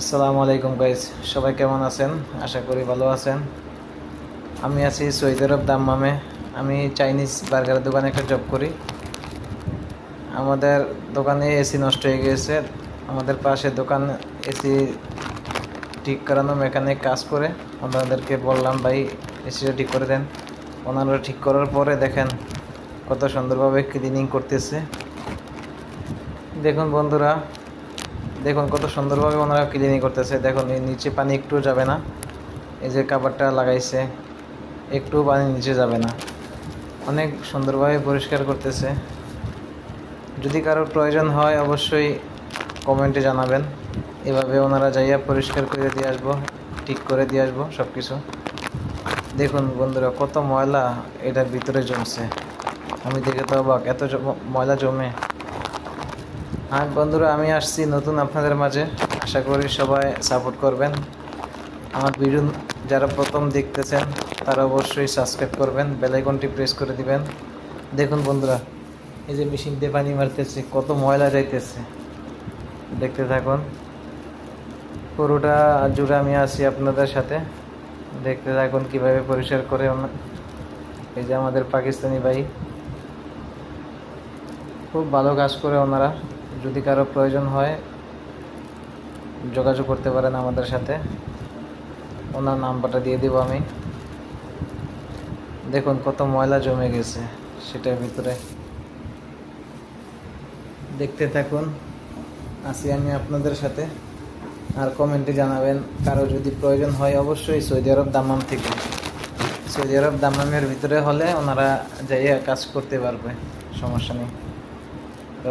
আসসালামু আলাইকুম গাইজ সবাই কেমন আছেন? আশা করি ভালো আছেন। আমি আছি সৌদি আরব দাম্মামে। আমি চাইনিজ বার্গারের দোকানে একটা জব করি। আমাদের দোকানে এসি নষ্ট হয়ে গিয়েছে। আমাদের পাশে দোকান এসি ঠিক করানো মেকানিক কাজ করে। ওনাদেরকে বললাম, ভাই এসিটা ঠিক করে দেন। ওনারা ঠিক করার পরে দেখেন কত সুন্দরভাবে ক্লিনিং করতেছে। দেখুন বন্ধুরা দেখুন, কত সুন্দরভাবে ওনারা ক্লিনিং করতেছে। দেখুন নিচে পানি একটু যাবে না। এই যে কাবারটা লাগাইছে, একটু পানি নিচে যাবে না। অনেক সুন্দরভাবে পরিষ্কার করতেছে। যদি কারোর প্রয়োজন হয়, অবশ্যই কমেন্টে জানাবেন। এভাবে ওনারা যাইয়া পরিষ্কার করে দিয়ে আসব, ঠিক করে দিয়ে আসব সব কিছু দেখুন বন্ধুরা, কত ময়লা এটার ভিতরে জমছে। আমি দেখে তো অবাক, এত ময়লা জমে। আর বন্ধুরা, আমি আসছি নতুন আপনাদের মাঝে। আশা করি সবাই সাপোর্ট করবেন। আমার ভিডিও যারা প্রথম দেখতেছেন, তারা অবশ্যই সাবস্ক্রাইব করবেন বেলাইকনটি প্রেস করে দিবেন। দেখুন বন্ধুরা, এই যে মেশিন দিয়ে পানি মারতেছে, কত ময়লা যাইতেছে। দেখতে থাকুন। পুরোটা জুড়ে আমি আছি আপনাদের সাথে। দেখতে থাকুন কীভাবে পরিষ্কার করে এই যে আমাদের পাকিস্তানি ভাই। খুব ভালো কাজ করে ওনারা। যদি কারও প্রয়োজন হয়, যোগাযোগ করতে পারেন আমাদের সাথে। ওনার নাম্বারটা দিয়ে দেবো আমি। দেখুন কত ময়লা জমে গেছে সেটার ভিতরে। দেখতে থাকুন, আসি আমি আপনাদের সাথে। আর কমেন্টে জানাবেন, কারও যদি প্রয়োজন হয় অবশ্যই সৌদি আরব দামাম থেকে। সৌদি আরব দামামের ভিতরে হলে ওনারা যাইয়া কাজ করতে পারবে, সমস্যা নেই।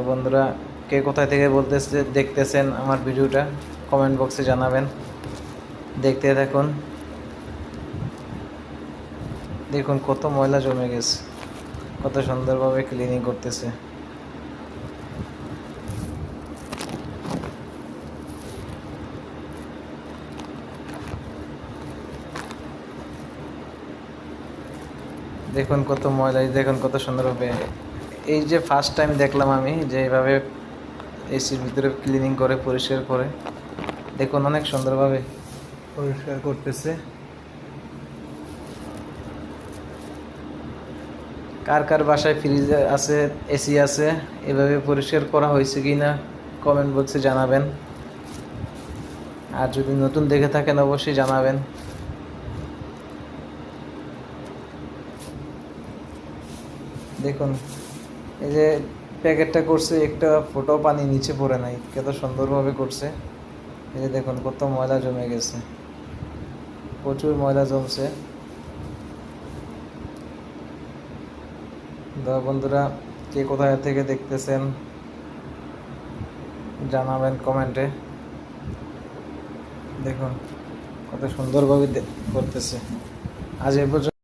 বন্ধুরা কে কোথায় থেকে বলতেছে, দেখতেছেন আমার ভিডিওটা কমেন্ট বক্সে জানাবেন। দেখতে থাকুন। দেখুন কত ময়লা জমে গেছে, কত সুন্দরভাবে ক্লিনিং করতেছে। দেখুন কত ময়লা, দেখুন কত সুন্দরভাবে। এই যে ফার্স্ট টাইম দেখলাম আমি যে এইভাবে এসির ভিতরে ক্লিনিং করে, পরিষ্কার করে। দেখুন, অনেক সুন্দরভাবে পরিষ্কার করতেছে। কার কার বাসায় ফ্রিজ আছে এসি আছে, এভাবে পরিষ্কার করা হয়েছে কি না কমেন্ট বক্সে জানাবেন। আর যদি নতুন দেখে থাকেন, অবশ্যই জানাবেন। দেখুন, এই যে প্যাকেটটা করছে, একটা ফোটো পানি নিচে পড়ে নাই, কত সুন্দরভাবে করছে। এই যে দেখুন, কত ময়লা জমে গেছে। প্রচুর ময়লা জমছে। বন্ধুরা, কে কোথায় থেকে দেখতেছেন, জানাবেন কমেন্টে। দেখুন, কত সুন্দরভাবে করতেছে। আজ এ পর্যন্ত